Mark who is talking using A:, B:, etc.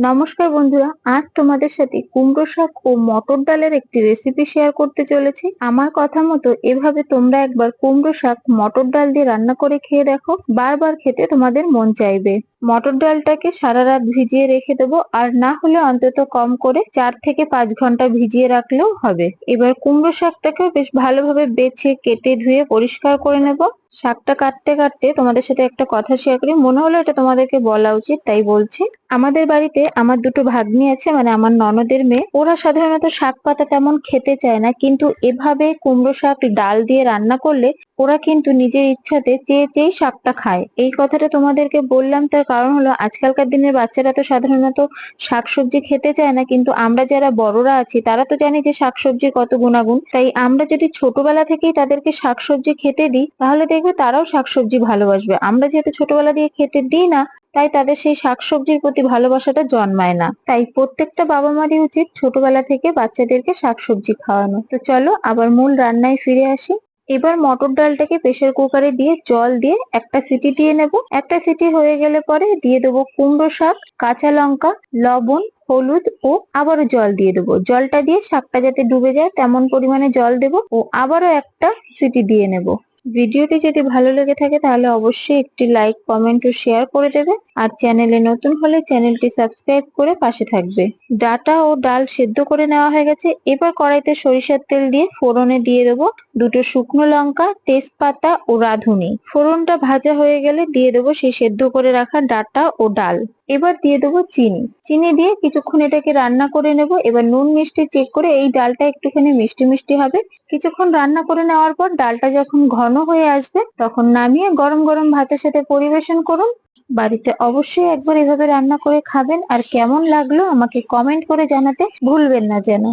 A: নমস্কার বন্ধুরা, আজ তোমাদের সাথে কুমড়ো শাক ও মটর ডালের একটি রেসিপি শেয়ার করতে চলেছি। আমার কথা মতো এভাবে তোমরা একবার কুমড়ো শাক, মটর ডাল দিয়ে রান্না করে খেয়ে দেখো। বারবার খেতে তোমাদের মন চাইবে। মটর ডালটাকে সারা রাত ভিজিয়ে রেখে দেবো, আর না হলে অন্তত কম করে চার থেকে পাঁচ ঘণ্টা ভিজিয়ে রাখলেও হবে। এবার কুমড়ো শাকটাকেও বেশ ভালোভাবে বেছে, কেটে, ধুয়ে পরিষ্কার করে নেব। শাকটা কাটতে কাটতে তোমাদের সাথে একটা কথা শেয়ার করি। মনে হলো এটা তোমাদেরকে বলা উচিত, তাই বলছি। আমাদের বাড়িতে আমার দুটো ভাগ্নি আছে মানে আমার ননদের মেয়ে। ওরা সাধারণত শাক পাতা তেমন খেতে চায় না, কিন্তু এভাবে কুমড়ো শাক ডাল দিয়ে রান্না করলে ওরা কিন্তু নিজের ইচ্ছাতে চেয়ে চেয়ে শাকটা খায়। এই কথাটা তোমাদেরকে বললাম, তার কারণ হলো আজকালকার দিনের বাচ্চারা তো সাধারণত শাকসবজি খেতে চায় না, কিন্তু আমরা যারা বড়রা আছি, তারা তো জানি যে শাকসবজির কত গুণাগুণ। তাই আমরা যদি ছোটবেলা থেকেই তাদেরকে শাকসবজি খেতে দিই, তাহলে দেখবে তারাও শাকসবজি ভালোবাসবে। আমরা যেহেতু ছোটবেলা দিয়ে খেতে দিই না, তাই তাদের সেই শাকসবজির প্রতি ভালোবাসাটা জন্মায় না। তাই প্রত্যেকটা বাবা মারই উচিত ছোটবেলা থেকে বাচ্চাদেরকে শাকসবজি খাওয়ানো। তো চলো, আবার মূল রান্নায় ফিরে আসি। এবার মটর ডালটাকে প্রেশার কুকারে দিয়ে জল দিয়ে একটা সিটি দিয়ে নেব। একটা সিটি হয়ে গেলে পরে দিয়ে দেবো কুমড়ো শাক, কাঁচা লঙ্কা, লবণ, হলুদ ও আবারও জল দিয়ে দেবো। জলটা দিয়ে শাকটা যাতে ডুবে যায়, তেমন পরিমাণে জল দেব ও আবারও একটা সিটি দিয়ে নেব। ভিডিওটি যদি ভালো লেগে থাকে তাহলে অবশ্যই একটি লাইক কমেন্ট ও শেয়ার করে দেবে। আর চ্যানেলে নতুন হলে চ্যানেলটি সাবস্ক্রাইব করে পাশে থাকবে। ডাটা ও ডাল সেদ্ধ করে নেওয়া হয়ে গেছে। এবার কড়াইতে সরিষার তেল দিয়ে ফোড়নে দিয়ে দেবো দুটো শুকনো লঙ্কা, তেজপাতা ও রাঁধুনি। ফোড়নটা ভাজা হয়ে গেলে দিয়ে দেবো সেই সেদ্ধ করে রাখা ডাটা ও ডাল। এবার দিয়ে দেবো চিনি। চিনি দিয়ে কিছুক্ষণ এটাকে রান্না করে নেব। এবার নুন মিষ্টি চেক করে এই ডালটা একটুখানি মিষ্টি মিষ্টি হবে। কিছুক্ষণ রান্না করে নেওয়ার পর ডালটা যখন ঘন হয়ে আসবে, তখন নামিয়ে গরম গরম ভাতের সাথে পরিবেশন করুন। বাড়িতে অবশ্যই একবার এভাবে রান্না করে খাবেন। আর কেমন লাগল আমাকে কমেন্ট করে জানাতে ভুলবেন না যেন।